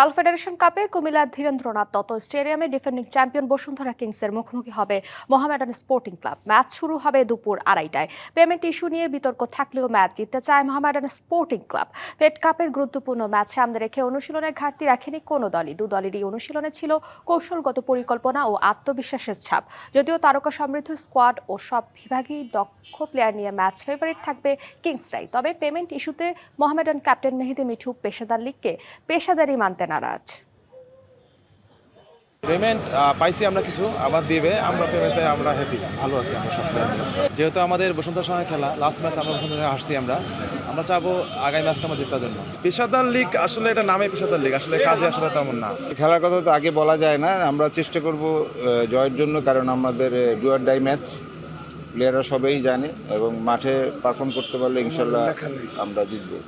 কাল ফেডারেশন কাপে কুমিল্লার ধীরেন্দ্রনাথ দত্ত স্টেডিয়ামে ডিফেন্ডিং চ্যাম্পিয়ন বসুন্ধরা কিংসের মুখোমুখি হবে মোহামেডান স্পোর্টিং ক্লাব। ম্যাচ শুরু হবে দুপুর আড়াইটায়। পেমেন্ট ইস্যু নিয়ে বিতর্ক থাকলেও ম্যাচ জিততে চায় মোহামেডান স্পোর্টিং ক্লাব। ফেড কাপের গুরুত্বপূর্ণ ম্যাচ সামনে রেখে অনুশীলনের ঘাটতি রাখেনি কোনো দলই। দু দলেরই অনুশীলনে ছিল কৌশলগত পরিকল্পনা ও আত্মবিশ্বাসের ছাপ। যদিও তারকা সমৃদ্ধ স্কোয়াড ও সব বিভাগেই দক্ষ প্লেয়ার নিয়ে ম্যাচ ফেভারিট থাকবে কিংসরাই। তবে পেমেন্ট ইস্যুতে মোহামেডান ক্যাপ্টেন মেহেদি মিঠু পেশাদার লিগকে পেশাদারি মানতে নারাজ। পেমেন্ট পাইছি আমরা কিছু আবার দিবে আমরা পেমেন্টে আমরা হ্যাপি ভালো আছি আমরা সব যেহেতু আমাদের বসন্তের সঙ্গে খেলা লাস্ট ম্যাচ আমরা বসন্ত হারছি আমরা আমরা চাবো আগামী ম্যাচটা আমরা জেতার জন্য। পেশাদার লিগ আসলে এটা নামে পেশাদার লিগ আসলে কাজে আসলে তেমন না। খেলার কথা তো আগে বলা যায় না আমরা চেষ্টা করব জয়ের জন্য কারণ আমাদের ডুয়ার ডাই ম্যাচ প্লেয়াররা সবাই জানে এবং মাঠে পারফর্ম করতে পারলে ইনশাল্লাহ আমরা জিতবো।